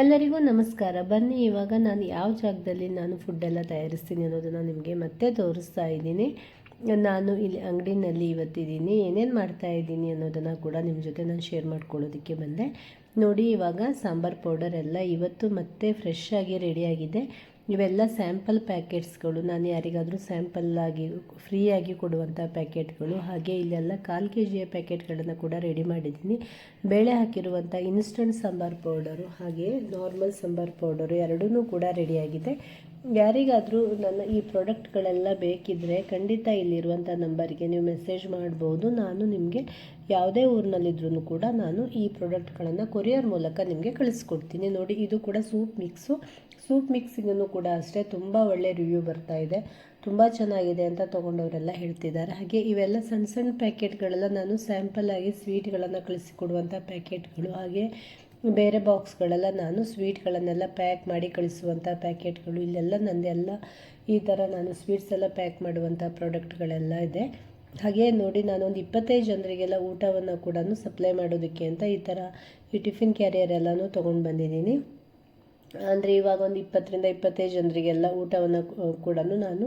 ಎಲ್ಲರಿಗೂ ನಮಸ್ಕಾರ. ಬನ್ನಿ, ಇವಾಗ ನಾನು ಯಾವ ಜಾಗದಲ್ಲಿ ನಾನು ಫುಡ್ಡೆಲ್ಲ ತಯಾರಿಸ್ತೀನಿ ಅನ್ನೋದನ್ನು ನಿಮಗೆ ಮತ್ತೆ ತೋರಿಸ್ತಾ ಇದ್ದೀನಿ. ನಾನು ಇಲ್ಲಿ ಅಂಗಡಿನಲ್ಲಿ ಇವತ್ತಿದ್ದೀನಿ. ಏನೇನು ಮಾಡ್ತಾ ಇದ್ದೀನಿ ಅನ್ನೋದನ್ನು ಕೂಡ ನಿಮ್ಮ ಜೊತೆ ನಾನು ಶೇರ್ ಮಾಡ್ಕೊಳ್ಳೋದಕ್ಕೆ ಬಂದೆ. ನೋಡಿ, ಇವಾಗ ಸಾಂಬಾರ್ ಪೌಡರ್ ಎಲ್ಲ ಇವತ್ತು ಮತ್ತೆ ಫ್ರೆಶ್ ಆಗಿ ರೆಡಿಯಾಗಿದೆ ಇವೆಲ್ಲ ಸ್ಯಾಂಪಲ್ ಪ್ಯಾಕೆಟ್ಸ್ಗಳು, ನಾನು ಯಾರಿಗಾದರೂ ಸ್ಯಾಂಪಲ್ ಆಗಿ ಫ್ರೀಯಾಗಿ ಕೊಡುವಂಥ ಪ್ಯಾಕೆಟ್ಗಳು, ಹಾಗೆ ಇಲ್ಲೆಲ್ಲ ಕಾಲು ಕೆ ಜಿಯ ಪ್ಯಾಕೆಟ್ಗಳನ್ನು ಕೂಡ ರೆಡಿ ಮಾಡಿದ್ದೀನಿ. ಬೇಳೆ ಹಾಕಿರುವಂಥ ಇನ್ಸ್ಟಂಟ್ ಸಾಂಬಾರ್ ಪೌಡರು ಹಾಗೆ ನಾರ್ಮಲ್ ಸಾಂಬಾರ್ ಪೌಡರು ಎರಡೂ ಕೂಡ ರೆಡಿಯಾಗಿದೆ. ಯಾರಿಗಾದರೂ ನನ್ನ ಈ ಪ್ರಾಡಕ್ಟ್ಗಳೆಲ್ಲ ಬೇಕಿದ್ದರೆ ಖಂಡಿತ ಇಲ್ಲಿರುವಂಥ ನಂಬರಿಗೆ ನೀವು ಮೆಸೇಜ್ ಮಾಡ್ಬೋದು. ನಾನು ನಿಮಗೆ ಯಾವುದೇ ಊರಿನಲ್ಲಿದ್ರೂ ಕೂಡ ನಾನು ಈ ಪ್ರಾಡಕ್ಟ್ಗಳನ್ನು ಕೊರಿಯರ್ ಮೂಲಕ ನಿಮಗೆ ಕಳಿಸ್ಕೊಡ್ತೀನಿ. ನೋಡಿ, ಇದು ಕೂಡ ಸೂಪ್ ಮಿಕ್ಸು. ಸೂಪ್ ಮಿಕ್ಸಿಗೂ ಕೂಡ ಅಷ್ಟೇ ತುಂಬ ಒಳ್ಳೆ ರಿವ್ಯೂ ಬರ್ತಾ ಇದೆ. ತುಂಬ ಚೆನ್ನಾಗಿದೆ ಅಂತ ತೊಗೊಂಡವರೆಲ್ಲ ಹೇಳ್ತಿದ್ದಾರೆ. ಹಾಗೆ ಇವೆಲ್ಲ ಸಣ್ಣ ಸಣ್ಣ ಪ್ಯಾಕೆಟ್ಗಳೆಲ್ಲ ನಾನು ಸ್ಯಾಂಪಲ್ ಆಗಿ ಸ್ವೀಟ್ಗಳನ್ನು ಕಳಿಸಿಕೊಡುವಂಥ ಪ್ಯಾಕೆಟ್ಗಳು. ಹಾಗೆ ಬೇರೆ ಬಾಕ್ಸ್ಗಳೆಲ್ಲ ನಾನು ಸ್ವೀಟ್ಗಳನ್ನೆಲ್ಲ ಪ್ಯಾಕ್ ಮಾಡಿ ಕಳಿಸುವಂಥ ಪ್ಯಾಕೆಟ್ಗಳು, ಇಲ್ಲೆಲ್ಲ ನಂದೆಲ್ಲ ಈ ಥರ ನಾನು ಸ್ವೀಟ್ಸ್ ಎಲ್ಲ ಪ್ಯಾಕ್ ಮಾಡುವಂಥ ಪ್ರಾಡಕ್ಟ್ಗಳೆಲ್ಲ ಇದೆ. ಹಾಗೆ ನೋಡಿ ನಾನೊಂದು ಇಪ್ಪತ್ತೈದು ಜನರಿಗೆಲ್ಲ ಊಟವನ್ನು ಕೂಡ ಸಪ್ಲೈ ಮಾಡೋದಕ್ಕೆ ಅಂತ ಈ ಥರ ಈ ಟಿಫಿನ್ ಕ್ಯಾರಿಯರ್ ಎಲ್ಲನೂ ತೊಗೊಂಡು ಬಂದಿದ್ದೀನಿ. ಅಂದರೆ ಇವಾಗ ಒಂದು ಇಪ್ಪತ್ತರಿಂದ ಇಪ್ಪತ್ತೈದು ಜನರಿಗೆಲ್ಲ ಊಟವನ್ನು ಕೂಡ ನಾನು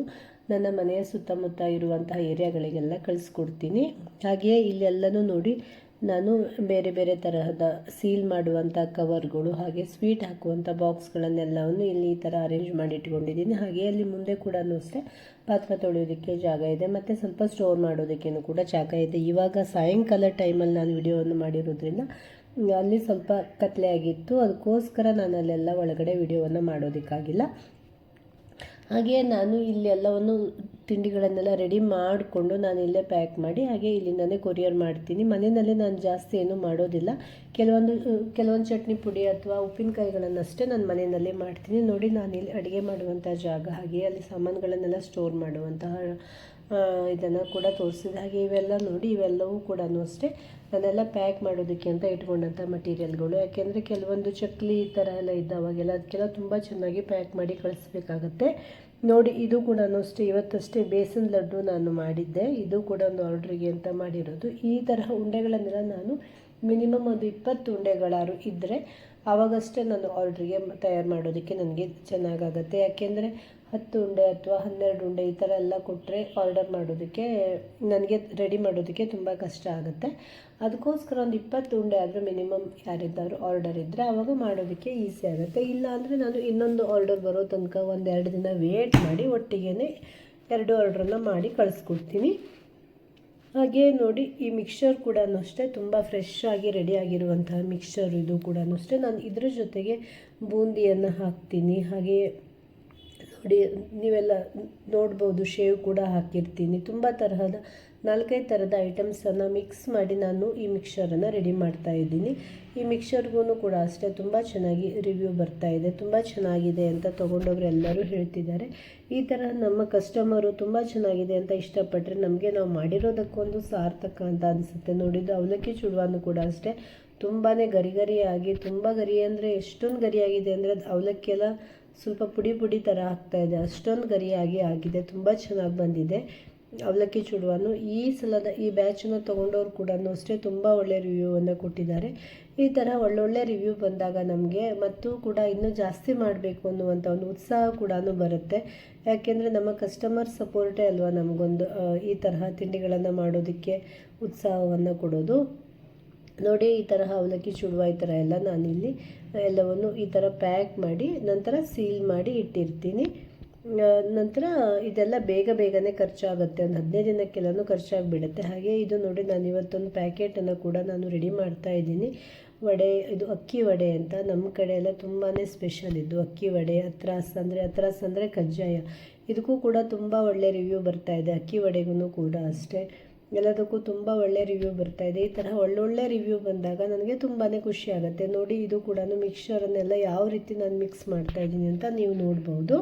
ನನ್ನ ಮನೆಯ ಸುತ್ತಮುತ್ತ ಇರುವಂತಹ ಏರಿಯಾಗಳಿಗೆಲ್ಲ ಕಳಿಸ್ಕೊಡ್ತೀನಿ. ಹಾಗೆಯೇ ಇಲ್ಲೆಲ್ಲನೂ ನೋಡಿ ನಾನು ಬೇರೆ ಬೇರೆ ತರಹದ ಸೀಲ್ ಮಾಡುವಂಥ ಕವರ್ಗಳು ಹಾಗೆ ಸ್ವೀಟ್ ಹಾಕುವಂಥ ಬಾಕ್ಸ್ಗಳನ್ನೆಲ್ಲವನ್ನು ಇಲ್ಲಿ ಈ ಥರ ಅರೇಂಜ್ ಮಾಡಿ ಇಟ್ಕೊಂಡಿದ್ದೀನಿ ಹಾಗೆ ಅಲ್ಲಿ ಮುಂದೆ ಕೂಡ ಅಷ್ಟೇ ಪಾತ್ರೆ ತೊಳೆಯೋದಕ್ಕೆ ಜಾಗ ಇದೆ. ಮತ್ತು ಸ್ವಲ್ಪ ಸ್ಟೋರ್ ಮಾಡೋದಕ್ಕೇನು ಕೂಡ ಜಾಗ ಇದೆ. ಇವಾಗ ಸಾಯಂಕಾಲ ಟೈಮಲ್ಲಿ ನಾನು ವಿಡಿಯೋವನ್ನು ಮಾಡಿರೋದ್ರಿಂದ, ಅಲ್ಲಿ ಸ್ವಲ್ಪ ಕತ್ತಲೆ ಆಗಿತ್ತು. ಅದಕ್ಕೋಸ್ಕರ ನಾನು ಅಲ್ಲೆಲ್ಲ ಒಳಗಡೆ ವಿಡಿಯೋವನ್ನು ಮಾಡೋದಕ್ಕಾಗಿಲ್ಲ. ಹಾಗೆಯೇ ನಾನು ಇಲ್ಲಿ ಎಲ್ಲವನ್ನು ತಿಂಡಿಗಳನ್ನೆಲ್ಲ ರೆಡಿ ಮಾಡಿಕೊಂಡು ನಾನು ಇಲ್ಲೇ ಪ್ಯಾಕ್ ಮಾಡಿ, ಹಾಗೆ ಇಲ್ಲಿಂದನೇ ಕೊರಿಯರ್ ಮಾಡ್ತೀನಿ. ಮನೆಯಲ್ಲಿ ನಾನು ಜಾಸ್ತಿ ಏನೂ ಮಾಡೋದಿಲ್ಲ. ಕೆಲವೊಂದು ಕೆಲವೊಂದು ಚಟ್ನಿ ಪುಡಿ ಅಥವಾ ಉಪ್ಪಿನಕಾಯಿಗಳನ್ನಷ್ಟೇ ನಾನು ಮನೆಯಲ್ಲೇ ಮಾಡ್ತೀನಿ. ನೋಡಿ ನಾನು ಇಲ್ಲಿ ಅಡುಗೆ ಮಾಡುವಂಥ ಜಾಗ ಹಾಗೆ ಅಲ್ಲಿ ಸಾಮಾನುಗಳನ್ನೆಲ್ಲ ಸ್ಟೋರ್ ಮಾಡುವಂತಹ ಇದನ್ನು ಕೂಡ ತೋರಿಸಿದ ಹಾಗೆ ಇವೆಲ್ಲ ನೋಡಿ ಇವೆಲ್ಲವೂ ಕೂಡ ಅಷ್ಟೇ. ನಾನೆಲ್ಲ ಪ್ಯಾಕ್ ಮಾಡೋದಕ್ಕೆ ಅಂತ ಇಟ್ಕೊಂಡಂಥ ಮಟೀರಿಯಲ್ಗಳು ಯಾಕೆಂದರೆ ಕೆಲವೊಂದು ಚಕ್ಲಿ ಈ ಥರ ಎಲ್ಲ ಇದ್ದಾವಾಗೆಲ್ಲ ಅದಕ್ಕೆಲ್ಲ ತುಂಬ ಚೆನ್ನಾಗಿ ಪ್ಯಾಕ್ ಮಾಡಿ ಕಳಿಸ್ಬೇಕಾಗತ್ತೆ. ನೋಡಿ, ಇದು ಕೂಡ ಅಷ್ಟೇ. ಇವತ್ತಷ್ಟೇ ಬೇಸನ್ ಲಡ್ಡು ನಾನು ಮಾಡಿದ್ದೆ. ಇದು ಕೂಡ ಒಂದು ಆರ್ಡ್ರಿಗೆ ಅಂತ ಮಾಡಿರೋದು. ಈ ತರಹ ಉಂಡೆಗಳನ್ನೆಲ್ಲ ನಾನು ಮಿನಿಮಮ್ ಒಂದು ಇಪ್ಪತ್ತು ಉಂಡೆಗಳಾರು ಇದ್ದರೆ ಆವಾಗಷ್ಟೇ ನಾನು ಆರ್ಡ್ರಿಗೆ ತಯಾರು ಮಾಡೋದಕ್ಕೆ ನನಗೆ ಚೆನ್ನಾಗಾಗತ್ತೆ. ಯಾಕೆಂದರೆ ಹತ್ತು ಉಂಡೆ ಅಥವಾ ಹನ್ನೆರಡು ಉಂಡೆ ಈ ಥರ ಎಲ್ಲ ಕೊಟ್ಟರೆ ಆರ್ಡರ್ ಮಾಡೋದಕ್ಕೆ, ನನಗೆ ರೆಡಿ ಮಾಡೋದಕ್ಕೆ ತುಂಬ ಕಷ್ಟ ಆಗುತ್ತೆ. ಅದಕ್ಕೋಸ್ಕರ ಒಂದು ಇಪ್ಪತ್ತು ಉಂಡೆ ಆದರೂ ಮಿನಿಮಮ್ ಯಾರಿದ್ದಾದ್ರೂ ಆರ್ಡರ್ ಇದ್ದರೆ ಆವಾಗ ಮಾಡೋದಕ್ಕೆ ಈಸಿ ಆಗುತ್ತೆ. ಇಲ್ಲ ಅಂದರೆ ನಾನು ಇನ್ನೊಂದು ಆರ್ಡರ್ ಬರೋ ತನಕ ಒಂದೆರಡು ದಿನ ವೇಟ್ ಮಾಡಿ ಒಟ್ಟಿಗೆ ಎರಡು ಆರ್ಡ್ರನ್ನ ಮಾಡಿ ಕಳಿಸ್ಕೊಡ್ತೀನಿ. ಹಾಗೆ ನೋಡಿ, ಈ ಮಿಕ್ಸ್ಚರ್ ಕೂಡ ಅಷ್ಟೇ ತುಂಬ ಫ್ರೆಶ್ ಆಗಿ ರೆಡಿ ಆಗಿರುವಂತಹ ಮಿಕ್ಸ್ಚರ್ ಇದು ಕೂಡ ಅಷ್ಟೇ. ನಾನು ಇದ್ರ ಜೊತೆಗೆ ಬೂಂದಿಯನ್ನು ಹಾಕ್ತೀನಿ. ಹಾಗೆ ನೋಡಿ ನೀವೆಲ್ಲ ನೋಡ್ಬೋದು, ಶೇವ್ ಕೂಡ ಹಾಕಿರ್ತೀನಿ. ತುಂಬ ತರಹದ ನಾಲ್ಕೈದು ಥರದ ಐಟಮ್ಸನ್ನು ಮಿಕ್ಸ್ ಮಾಡಿ ನಾನು ಈ ಮಿಕ್ಸರನ್ನು ರೆಡಿ ಮಾಡ್ತಾ ಇದ್ದೀನಿ. ಈ ಮಿಕ್ಸರ್ಗೂ ಕೂಡ ಅಷ್ಟೇ, ತುಂಬ ಚೆನ್ನಾಗಿ ರಿವ್ಯೂ ಬರ್ತಾ ಇದೆ. ತುಂಬ ಚೆನ್ನಾಗಿದೆ ಅಂತ ತೊಗೊಂಡವರು ಎಲ್ಲರೂ ಹೇಳ್ತಿದ್ದಾರೆ. ಈ ಥರ ನಮ್ಮ ಕಸ್ಟಮರು ತುಂಬ ಚೆನ್ನಾಗಿದೆ ಅಂತ ಇಷ್ಟಪಟ್ಟರೆ ನಮಗೆ ನಾವು ಮಾಡಿರೋದಕ್ಕೊಂದು ಸಾರ್ಥಕ ಅಂತ ಅನಿಸುತ್ತೆ. ನೋಡಿದ್ದು ಅವಲಕ್ಕಿ ಚುಡುವಾನು ಕೂಡ ಅಷ್ಟೇ. ತುಂಬಾ ಗರಿ ಗರಿಯಾಗಿ, ತುಂಬ ಗರಿ ಅಂದರೆ ಎಷ್ಟೊಂದು ಗರಿಯಾಗಿದೆ ಅಂದರೆ ಅದು ಅವಲಕ್ಕಿ ಎಲ್ಲ ಸ್ವಲ್ಪ ಪುಡಿ ಪುಡಿ ಥರ ಆಗ್ತಾಯಿದೆ ಅಷ್ಟೊಂದು ಗರಿಯಾಗಿ ಆಗಿದೆ. ತುಂಬ ಚೆನ್ನಾಗಿ ಬಂದಿದೆ. ಅವಲಕ್ಕಿ ಚುಡುವನ್ನು ಈ ಸಲದ ಈ ಬ್ಯಾಚನ್ನು ತೊಗೊಂಡವ್ರು ಕೂಡ ಅಷ್ಟೇ ತುಂಬ ಒಳ್ಳೆ ರಿವ್ಯೂವನ್ನು ಕೊಟ್ಟಿದ್ದಾರೆ. ಈ ಥರ ಒಳ್ಳೊಳ್ಳೆ ರಿವ್ಯೂ ಬಂದಾಗ ನಮಗೆ ಮತ್ತು ಕೂಡ ಇನ್ನೂ ಜಾಸ್ತಿ ಮಾಡಬೇಕು ಅನ್ನುವಂಥ ಒಂದು ಉತ್ಸಾಹ ಕೂಡ ಬರುತ್ತೆ. ಯಾಕೆಂದರೆ ನಮ್ಮ ಕಸ್ಟಮರ್ ಸಪೋರ್ಟೇ ಅಲ್ವಾ ನಮಗೊಂದು ಈ ತರಹ ತಿಂಡಿಗಳನ್ನು ಮಾಡೋದಕ್ಕೆ ಉತ್ಸಾಹವನ್ನು ಕೊಡೋದು. ನೋಡಿ ಈ ತರಹ ಅವಲಕ್ಕಿ ಚುಡುವ ಈ ಥರ ಎಲ್ಲ ನಾನಿಲ್ಲಿ ಎಲ್ಲವನ್ನು ಈ ಥರ ಪ್ಯಾಕ್ ಮಾಡಿ ನಂತರ ಸೀಲ್ ಮಾಡಿ ಇಟ್ಟಿರ್ತೀನಿ. ನಂತರ ಇದೆಲ್ಲ ಬೇಗ ಬೇಗನೆ ಖರ್ಚಾಗುತ್ತೆ. ಒಂದು ಹದಿನೈದು ದಿನಕ್ಕೆಲ್ಲನೂ ಖರ್ಚಾಗಿಬಿಡುತ್ತೆ. ಹಾಗೆ ಇದು ನೋಡಿ ನಾನು ಇವತ್ತೊಂದು ಪ್ಯಾಕೆಟನ್ನು ಕೂಡ ನಾನು ರೆಡಿ ಮಾಡ್ತಾ ಇದ್ದೀನಿ. ವಡೆ, ಇದು ಅಕ್ಕಿ ವಡೆ ಅಂತ. ನಮ್ಮ ಕಡೆ ಎಲ್ಲ ತುಂಬಾ ಸ್ಪೆಷಲ್ ಇದ್ದು ಅಕ್ಕಿ ವಡೆ, ಹತ್ರಾಸ್ ಅಂದರೆ ಹತ್ರಾಸ್ ಅಂದರೆ ಕಜ್ಜಾಯ. ಇದಕ್ಕೂ ಕೂಡ ತುಂಬ ಒಳ್ಳೆ ರಿವ್ಯೂ ಬರ್ತಾ ಇದೆ. ಅಕ್ಕಿ ವಡೆಗೂ ಕೂಡ ಅಷ್ಟೇ. ಎಲ್ಲದಕ್ಕೂ ತುಂಬ ಒಳ್ಳೆ ರಿವ್ಯೂ ಬರ್ತಾ ಇದೆ. ಈ ಥರ ಒಳ್ಳೊಳ್ಳೆ ರಿವ್ಯೂ ಬಂದಾಗ ನನಗೆ ತುಂಬಾ ಖುಷಿ ಆಗುತ್ತೆ. ನೋಡಿ, ಇದು ಕೂಡ ಮಿಕ್ಸ್ಚರನ್ನೆಲ್ಲ ಯಾವ ರೀತಿ ನಾನು ಮಿಕ್ಸ್ ಮಾಡ್ತಾ ಇದ್ದೀನಿ ಅಂತ ನೀವು ನೋಡ್ಬೋದು.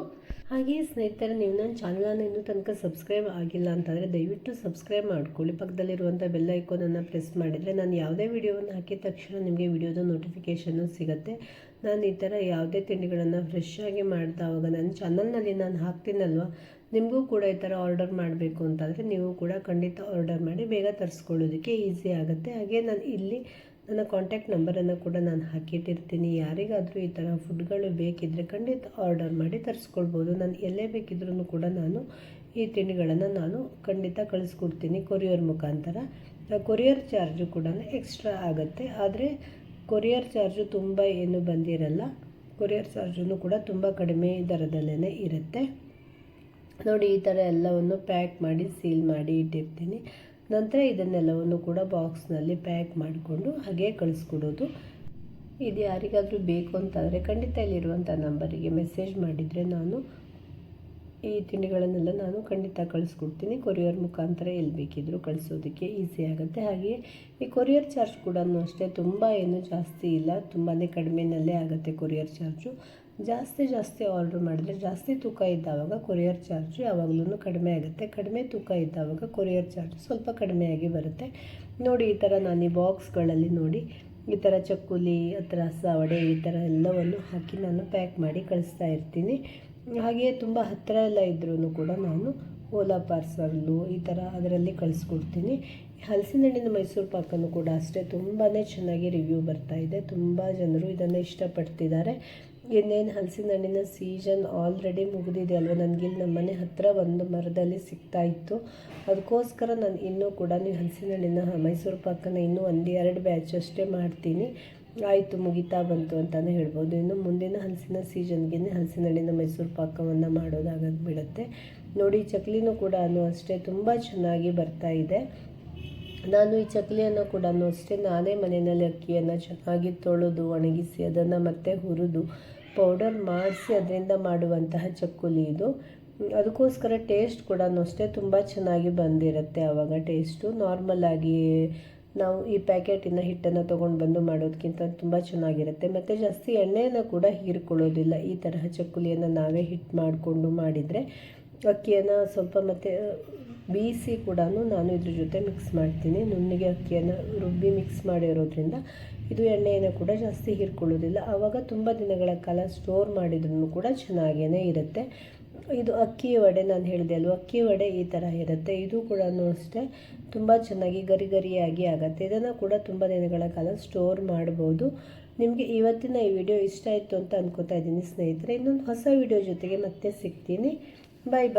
ಹಾಗೆಯೇ ಸ್ನೇಹಿತರೆ, ನೀವು ನನ್ನ ಚಾನಲನ್ನು ಇನ್ನೂ ತನಕ ಸಬ್ಸ್ಕ್ರೈಬ್ ಆಗಿಲ್ಲ ಅಂತಂದರೆ ದಯವಿಟ್ಟು ಸಬ್ಸ್ಕ್ರೈಬ್ ಮಾಡ್ಕೊಳ್ಳಿ. ಪಕ್ಕದಲ್ಲಿರುವಂಥ ಬೆಲ್ಲ ಐಕೋನನ್ನು ಪ್ರೆಸ್ ಮಾಡಿದರೆ ನಾನು ಯಾವುದೇ ವಿಡಿಯೋವನ್ನು ಹಾಕಿದ ತಕ್ಷಣ ನಿಮಗೆ ವಿಡಿಯೋದ ನೋಟಿಫಿಕೇಷನ್ನು ಸಿಗುತ್ತೆ. ನಾನು ಈ ಥರ ಯಾವುದೇ ತಿಂಡಿಗಳನ್ನು ಫ್ರೆಶ್ ಆಗಿ ಮಾಡಿದವಾಗ ನನ್ನ ಚಾನಲ್ನಲ್ಲಿ ನಾನು ಹಾಕ್ತೀನಲ್ವ? ನಿಮಗೂ ಕೂಡ ಈ ಥರ ಆರ್ಡರ್ ಮಾಡಬೇಕು ಅಂತಂದರೆ ನೀವು ಕೂಡ ಖಂಡಿತ ಆರ್ಡರ್ ಮಾಡಿ ಬೇಗ ತರಿಸ್ಕೊಳ್ಳೋದಕ್ಕೆ ಈಸಿ ಆಗುತ್ತೆ. ಹಾಗೆ ನಾನು ಇಲ್ಲಿ ನನ್ನ ಕಾಂಟ್ಯಾಕ್ಟ್ ನಂಬರನ್ನು ಕೂಡ ನಾನು ಹಾಕಿಟ್ಟಿರ್ತೀನಿ. ಯಾರಿಗಾದರೂ ಈ ಥರ ಫುಡ್ಗಳು ಬೇಕಿದ್ದರೆ ಖಂಡಿತ ಆರ್ಡರ್ ಮಾಡಿ ತರಿಸ್ಕೊಳ್ಬೋದು. ನಾನು ಎಲ್ಲೇ ಬೇಕಿದ್ರೂ ಕೂಡ ನಾನು ಈ ತಿಂಡಿಗಳನ್ನು ನಾನು ಖಂಡಿತ ಕಳಿಸ್ಕೊಡ್ತೀನಿ ಕೊರಿಯರ್ ಮುಖಾಂತರ. ಕೊರಿಯರ್ ಚಾರ್ಜು ಕೂಡ ಎಕ್ಸ್ಟ್ರಾ ಆಗುತ್ತೆ. ಆದರೆ ಕೊರಿಯರ್ ಚಾರ್ಜು ತುಂಬ ಏನು ಬಂದಿರಲ್ಲ ಕೊರಿಯರ್ ಚಾರ್ಜು ಕೂಡ ತುಂಬ ಕಡಿಮೆ ದರದಲ್ಲೇ ಇರುತ್ತೆ. ನೋಡಿ, ಈ ಥರ ಎಲ್ಲವನ್ನು ಪ್ಯಾಕ್ ಮಾಡಿ ಸೀಲ್ ಮಾಡಿ ಇಟ್ಟಿರ್ತೀನಿ. ನಂತರ ಇದನ್ನೆಲ್ಲವನ್ನು ಕೂಡ ಬಾಕ್ಸ್ನಲ್ಲಿ ಪ್ಯಾಕ್ ಮಾಡಿಕೊಂಡು ಹಾಗೆ ಕಳಿಸ್ಕೊಡೋದು. ಇದು ಯಾರಿಗಾದರೂ ಬೇಕು ಅಂತಂದರೆ, ಖಂಡಿತ ಇಲ್ಲಿರುವಂಥ ನಂಬರಿಗೆ ಮೆಸೇಜ್ ಮಾಡಿದರೆ ನಾನು ಈ ತಿಂಡಿಗಳನ್ನೆಲ್ಲ ನಾನು ಖಂಡಿತ ಕಳಿಸ್ಕೊಡ್ತೀನಿ. ಕೊರಿಯರ್ ಮುಖಾಂತರ ಎಲ್ಲಿ ಬೇಕಿದ್ದರೂ ಕಳಿಸೋದಕ್ಕೆ ಈಸಿ ಆಗುತ್ತೆ. ಹಾಗೆಯೇ ಈ ಕೊರಿಯರ್ ಚಾರ್ಜ್ ಕೂಡ ಅಷ್ಟೇ, ತುಂಬ ಏನು ಜಾಸ್ತಿ ಇಲ್ಲ. ತುಂಬಾ ಕಡಿಮೆನಲ್ಲೇ ಆಗುತ್ತೆ ಕೊರಿಯರ್ ಚಾರ್ಜು ಜಾಸ್ತಿ ಜಾಸ್ತಿ ಆರ್ಡ್ರ್ ಮಾಡಿದ್ರೆ ಜಾಸ್ತಿ ತೂಕ ಇದ್ದಾವಾಗ ಕೊರಿಯರ್ ಚಾರ್ಜು ಯಾವಾಗಲೂ ಕಡಿಮೆ ಆಗುತ್ತೆ. ಕಡಿಮೆ ತೂಕ ಇದ್ದಾವಾಗ ಕೊರಿಯರ್ ಚಾರ್ಜ್ ಸ್ವಲ್ಪ ಕಡಿಮೆಯಾಗಿ ಬರುತ್ತೆ. ನೋಡಿ, ಈ ಥರ ನಾನು ಈ ಬಾಕ್ಸ್ಗಳಲ್ಲಿ ನೋಡಿ, ಈ ಥರ ಚಕ್ಕುಲಿ ಅತ್ರಸ ವಡೆ ಈ ಥರ ಎಲ್ಲವನ್ನು ಹಾಕಿ ನಾನು ಪ್ಯಾಕ್ ಮಾಡಿ ಕಳಿಸ್ತಾ ಇರ್ತೀನಿ. ಹಾಗೆಯೇ ತುಂಬ ಹತ್ತಿರ ಎಲ್ಲ ಇದ್ರೂ ಕೂಡ ನಾನು ಓಲಾ ಪಾರ್ಸಲ್ಲು ಈ ಥರ ಅದರಲ್ಲಿ ಕಳಿಸ್ಕೊಡ್ತೀನಿ. ಹಲಸಿನ ಹಣ್ಣಿನ ಮೈಸೂರು ಪಾಕನ್ನು ಕೂಡ ಅಷ್ಟೇ ತುಂಬಾ ಚೆನ್ನಾಗಿ ರಿವ್ಯೂ ಬರ್ತಾ ಇದೆ. ತುಂಬ ಜನರು ಇದನ್ನು ಇಷ್ಟಪಡ್ತಿದ್ದಾರೆ. ಇನ್ನೇನು ಹಲಸಿನ ಹಣ್ಣಿನ ಸೀಸನ್ ಆಲ್ರೆಡಿ ಮುಗಿದಿದೆ ಅಲ್ವ? ನನಗಿಲ್ಲಿ ನಮ್ಮ ಮನೆ ಹತ್ತಿರ ಒಂದು ಮರದಲ್ಲಿ ಸಿಗ್ತಾ ಇತ್ತು. ಅದಕ್ಕೋಸ್ಕರ ನಾನು ಇನ್ನೂ ಕೂಡ ನೀವು ಹಲಸಿನ ಹಣ್ಣಿನ ಮೈಸೂರು ಪಾಕನ ಇನ್ನೂ ಒಂದು ಎರಡು ಬ್ಯಾಚ್ ಅಷ್ಟೇ ಮಾಡ್ತೀನಿ. ಆಯಿತು, ಮುಗಿತಾ ಬಂತು ಅಂತಲೇ ಹೇಳ್ಬೋದು. ಇನ್ನು ಮುಂದಿನ ಹಲಸಿನ ಸೀಸನ್ಗೆ ಹಲಸಿನ ಹಣ್ಣಿನ ಮೈಸೂರು ಪಾಕವನ್ನು ಮಾಡೋದಾಗಕ್ಕೆ ಬಿಡುತ್ತೆ. ನೋಡಿ ಚಕ್ಲಿನೂ ಕೂಡ ಅಷ್ಟೇ ತುಂಬ ಚೆನ್ನಾಗಿ ಬರ್ತಾ ಇದೆ. ನಾನು ಈ ಚಕ್ಲಿಯನ್ನು ಕೂಡ ಅಷ್ಟೇ ನಾನೇ ಮನೆಯಲ್ಲಿ ಅಕ್ಕಿಯನ್ನು ಚೆನ್ನಾಗಿ ತೊಳೆದು ಒಣಗಿಸಿ ಅದನ್ನು ಮತ್ತೆ ಹುರಿದು ಪೌಡರ್ ಮಾಡಿಸಿ ಅದರಿಂದ ಮಾಡುವಂತಹ ಚಕ್ಕುಲಿ ಇದು. ಅದಕ್ಕೋಸ್ಕರ ಟೇಸ್ಟ್ ಕೂಡ ಅಷ್ಟೇ ತುಂಬ ಚೆನ್ನಾಗಿ ಬಂದಿರುತ್ತೆ ಆವಾಗ ಟೇಸ್ಟು ನಾರ್ಮಲಾಗಿ ನಾವು ಈ ಪ್ಯಾಕೆಟಿನ ಹಿಟ್ಟನ್ನು ತೊಗೊಂಡು ಬಂದು ಮಾಡೋದಕ್ಕಿಂತ ತುಂಬ ಚೆನ್ನಾಗಿರುತ್ತೆ. ಮತ್ತು ಜಾಸ್ತಿ ಎಣ್ಣೆಯನ್ನು ಕೂಡ ಹೀರ್ಕೊಳ್ಳೋದಿಲ್ಲ. ಈ ತರಹ ಚಕ್ಕುಲಿಯನ್ನು ನಾವೇ ಹಿಟ್ಟು ಮಾಡಿಕೊಂಡು ಮಾಡಿದರೆ ಅಕ್ಕಿಯನ್ನು ಸ್ವಲ್ಪ ಮತ್ತು ಬೀಸಿ ಕೂಡ ನಾನು ಇದ್ರ ಜೊತೆ ಮಿಕ್ಸ್ ಮಾಡ್ತೀನಿ. ನುಣ್ಣಿಗೆ ಅಕ್ಕಿಯನ್ನು ರುಬ್ಬಿ ಮಿಕ್ಸ್ ಮಾಡಿರೋದ್ರಿಂದ ಇದು ಎಣ್ಣೆಯನ್ನು ಕೂಡ ಜಾಸ್ತಿ ಹೀರ್ಕೊಳ್ಳೋದಿಲ್ಲ. ಆವಾಗ ತುಂಬ ದಿನಗಳ ಕಾಲ ಸ್ಟೋರ್ ಮಾಡಿದ್ರೂ ಕೂಡ ಚೆನ್ನಾಗೇ ಇರುತ್ತೆ. ಇದು ಅಕ್ಕಿ ವಡೆ ನಾನು ಹೇಳಿದೆ ಅಲ್ವ? ಅಕ್ಕಿ ವಡೆ ಈ ಥರ ಇರುತ್ತೆ. ಇದು ಕೂಡ ಅಷ್ಟೇ ತುಂಬ ಚೆನ್ನಾಗಿ ಗರಿ ಗರಿಯಾಗಿ ಆಗುತ್ತೆ. ಇದನ್ನು ಕೂಡ ತುಂಬ ದಿನಗಳ ಕಾಲ ಸ್ಟೋರ್ ಮಾಡ್ಬೋದು. ನಿಮಗೆ ಇವತ್ತಿನ ಈ ವಿಡಿಯೋ ಇಷ್ಟ ಆಯಿತು ಅಂತ ಅನ್ಕೋತಾ ಇದ್ದೀನಿ ಸ್ನೇಹಿತರೆ. ಇನ್ನೊಂದು ಹೊಸ ವಿಡಿಯೋ ಜೊತೆಗೆ ಮತ್ತೆ ಸಿಗ್ತೀನಿ. ಬಾಯ್ ಬಾಯ್